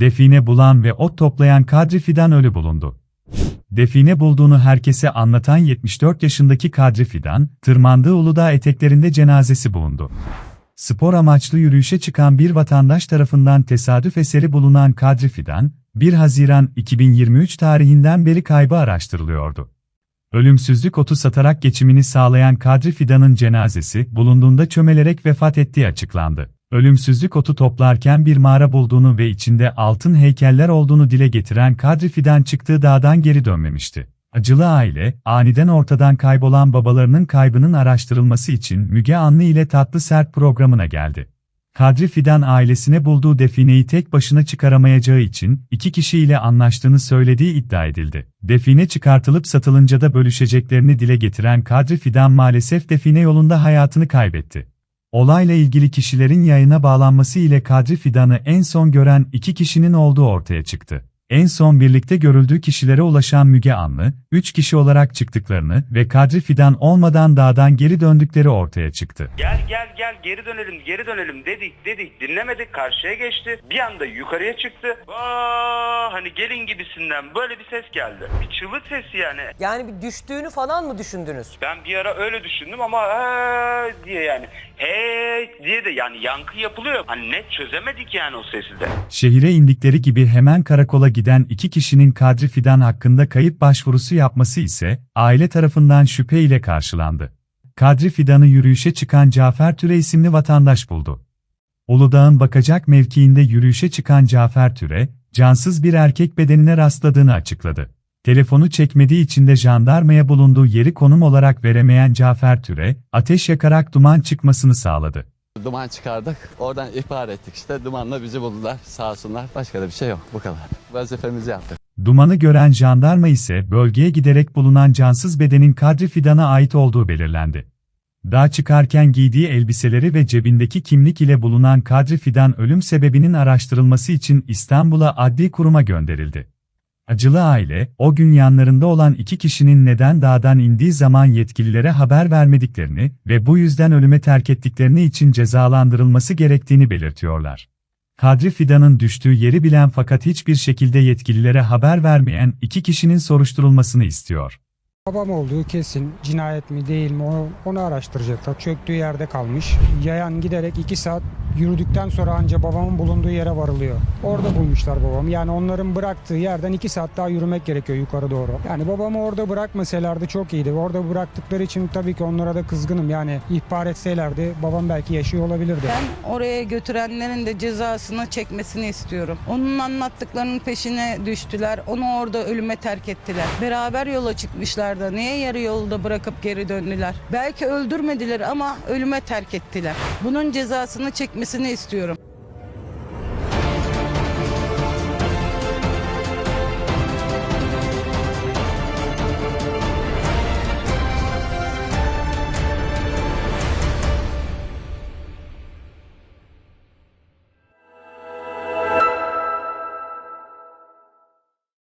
Define bulan ve ot toplayan Kadri Fidan ölü bulundu. Define bulduğunu herkese anlatan 74 yaşındaki Kadri Fidan, tırmandığı Uludağ eteklerinde cenazesi bulundu. Spor amaçlı yürüyüşe çıkan bir vatandaş tarafından tesadüf eseri bulunan Kadri Fidan, 1 Haziran 2023 tarihinden beri kaybı araştırılıyordu. Ölümsüzlük otu satarak geçimini sağlayan Kadri Fidan'ın cenazesi bulunduğunda çömelerek vefat ettiği açıklandı. Ölümsüzlük otu toplarken bir mağara bulduğunu ve içinde altın heykeller olduğunu dile getiren Kadri Fidan çıktığı dağdan geri dönmemişti. Acılı aile, aniden ortadan kaybolan babalarının kaybının araştırılması için Müge Anlı ile Tatlı Sert programına geldi. Kadri Fidan ailesine bulduğu defineyi tek başına çıkaramayacağı için iki kişiyle anlaştığını söylediği iddia edildi. Define çıkartılıp satılınca da bölüşeceklerini dile getiren Kadri Fidan maalesef define yolunda hayatını kaybetti. Olayla ilgili kişilerin yayına bağlanması ile Kadri Fidan'ı en son gören iki kişinin olduğu ortaya çıktı. En son birlikte görüldüğü kişilere ulaşan Müge Anlı, üç kişi olarak çıktıklarını ve Kadri Fidan olmadan dağdan geri döndükleri ortaya çıktı. Gel gel gel geri dönelim geri dönelim dedik dedik dinlemedik karşıya geçti. Bir anda yukarıya çıktı. Aa, hani gelin gibisinden böyle bir ses geldi. Bir çığlık sesi yani. Yani bir düştüğünü falan mı düşündünüz? Ben bir ara öyle düşündüm ama diye yani hey diye de yani yankı yapılıyor. Hani net çözemedik yani o sesi de. Şehire indikleri gibi hemen karakola giden iki kişinin Kadri Fidan hakkında kayıp başvurusu yapması ise aile tarafından şüphe ile karşılandı. Kadri Fidan'ı yürüyüşe çıkan Cafer Türe isimli vatandaş buldu. Uludağ'ın bakacak mevkiinde yürüyüşe çıkan Cafer Türe, cansız bir erkek bedenine rastladığını açıkladı. Telefonu çekmediği için de jandarmaya bulunduğu yeri konum olarak veremeyen Cafer Türe, ateş yakarak duman çıkmasını sağladı. Duman çıkardık. Oradan ihbar ettik işte. Dumanla bizi buldular. Sağ olsunlar. Başka da bir şey yok. Bu kadar. Vazifemizi yaptık. Dumanı gören jandarma ise bölgeye giderek bulunan cansız bedenin Kadri Fidan'a ait olduğu belirlendi. Dağa çıkarken giydiği elbiseleri ve cebindeki kimlik ile bulunan Kadri Fidan ölüm sebebinin araştırılması için İstanbul'a adli kuruma gönderildi. Acılı aile, o gün yanlarında olan iki kişinin neden dağdan indiği zaman yetkililere haber vermediklerini ve bu yüzden ölüme terk ettiklerini için cezalandırılması gerektiğini belirtiyorlar. Kadri Fidan'ın düştüğü yeri bilen fakat hiçbir şekilde yetkililere haber vermeyen iki kişinin soruşturulmasını istiyor. Babam olduğu kesin. Cinayet mi değil mi onu, onu araştıracaklar. Çöktüğü yerde kalmış. Yayan giderek 2 saat yürüdükten sonra anca babamın bulunduğu yere varılıyor. Orada bulmuşlar babamı. Yani onların bıraktığı yerden 2 saat daha yürümek gerekiyor yukarı doğru. Yani babamı orada bırakmasalardı çok iyiydi. Orada bıraktıkları için tabii ki onlara da kızgınım. Yani ihbar etselerdi babam belki yaşıyor olabilirdi. Ben oraya götürenlerin de cezasını çekmesini istiyorum. Onun anlattıklarının peşine düştüler. Onu orada ölüme terk ettiler. Beraber yola çıkmışlar da niye yarı yolda bırakıp geri döndüler? Belki öldürmediler ama ölüme terk ettiler. Bunun cezasını çekmesini istiyorum.